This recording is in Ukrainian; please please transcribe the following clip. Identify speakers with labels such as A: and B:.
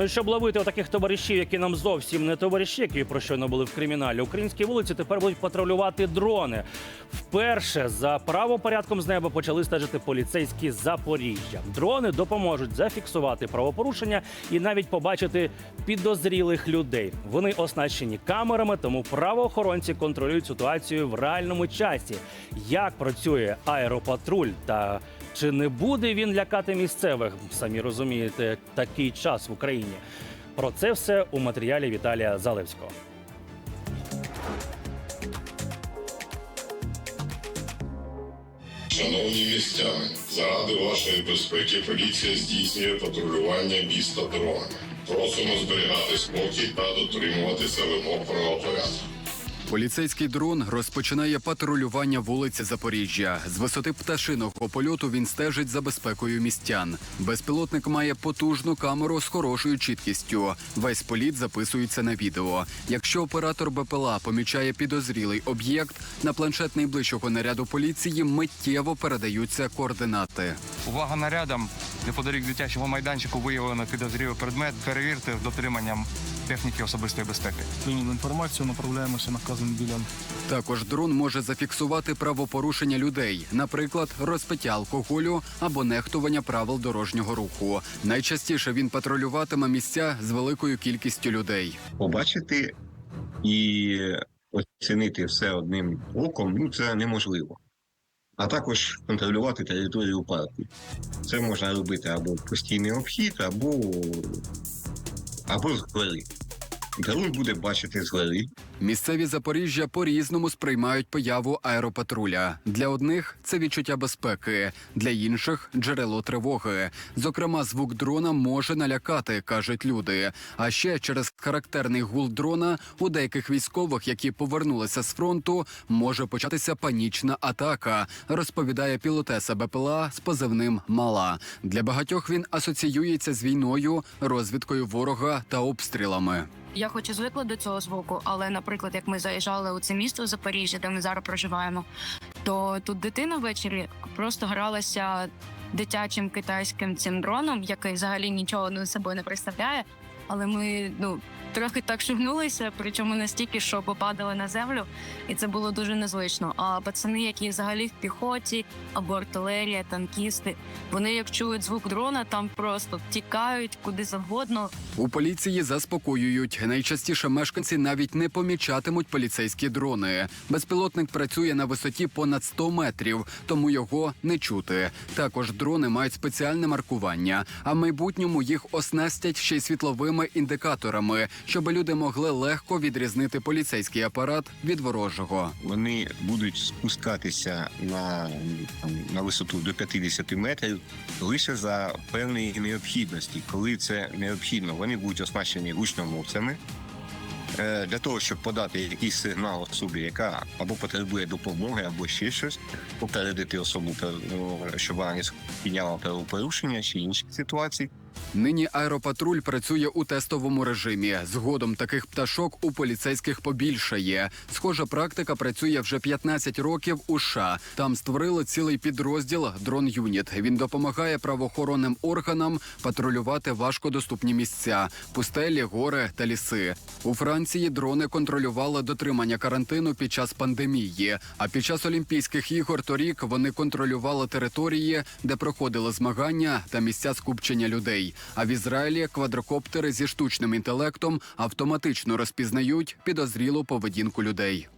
A: Ну щоб ловити таких товаришів, які нам зовсім не товариші, які про щойно були в криміналі, українські вулиці тепер будуть патрулювати дрони. Вперше за правопорядком з неба почали стежити поліцейські Запоріжжя. Дрони допоможуть зафіксувати правопорушення і навіть побачити підозрілих людей. Вони оснащені камерами, тому правоохоронці контролюють ситуацію в реальному часі. Як працює аеропатруль та чи не буде він лякати місцевих? Самі розумієте, такий час в Україні. Про це все у матеріалі Віталія Залевського.
B: Шановні містяни, заради вашої безпеки поліція здійснює патрулювання міста дронами. Просимо зберігати спокій та дотримуватися вимог правопорядку.
C: Поліцейський дрон розпочинає патрулювання вулиці Запоріжжя. З висоти пташиного польоту він стежить за безпекою містян. Безпілотник має потужну камеру з хорошою чіткістю. Весь політ записується на відео. Якщо оператор БПЛА помічає підозрілий об'єкт, на планшет найближчого наряду поліції миттєво передаються координати.
D: Увага нарядам. Неподалік дитячого майданчику виявлено підозрілий предмет. Перевірте з дотриманням техніки особистої безпеки.
E: Прийняли інформацію, направляємося на вказаний ділянку.
C: Також дрон може зафіксувати правопорушення людей, наприклад, розпиття алкоголю або нехтування правил дорожнього руху. Найчастіше він патрулюватиме місця з великою кількістю людей.
F: побачити і оцінити все одним оком, ну це неможливо. А також контролювати територію парку. Це можна робити або постійний обхід, або, або згори. Дрон буде бачити згори,
C: Місцеві Запоріжжя по-різному сприймають появу аеропатруля. Для одних це відчуття безпеки, для інших джерело тривоги. Зокрема, звук дрона може налякати, кажуть люди. А ще через характерний гул дрона у деяких військових, які повернулися з фронту, може початися панічна атака. Розповідає пілотеса БПЛА з позивним Мала. Для багатьох він асоціюється з війною, розвідкою ворога та обстрілами.
G: Я хоч і звикла до цього звуку, але, наприклад, як ми заїжджали у це місто Запоріжжя, де ми зараз проживаємо, то тут дитина ввечері просто гралася дитячим китайським цим дроном, який взагалі нічого ну, собою не представляє. Але ми ну трохи так шугнулися, причому настільки, що попадали на землю, і це було дуже незвично. А пацани, які взагалі в піхоті або артилерія, танкісти, вони як чують звук дрона, там просто тікають куди завгодно.
C: У поліції заспокоюють. Найчастіше мешканці навіть не помічатимуть поліцейські дрони. Безпілотник працює на висоті понад 100 метрів, тому його не чути. Також дрони мають спеціальне маркування, а в майбутньому їх оснастять ще й світловими індикаторами, щоб люди могли легко відрізнити поліцейський апарат від ворожого.
F: вони будуть спускатися на, там, на висоту до 50 метрів лише за певної необхідності. Коли це необхідно, вони будуть оснащені гучномовцями. е, Для того, щоб подати якийсь сигнал особі, яка або потребує допомоги, або ще щось, попередити особу, ну, щоб вона не спіняла правопорушення чи інші ситуації.
C: Нині аеропатруль працює у тестовому режимі. Згодом таких пташок у поліцейських побільшає. Схожа практика працює вже 15 років у США. Там створили цілий підрозділ дрон юніт. Він допомагає правоохоронним органам патрулювати важкодоступні місця, пустелі, гори та ліси. У Франції дрони контролювали дотримання карантину під час пандемії. А під час Олімпійських ігор торік вони контролювали території, де проходили змагання та місця скупчення людей. А в Ізраїлі квадрокоптери зі штучним інтелектом автоматично розпізнають підозрілу поведінку людей.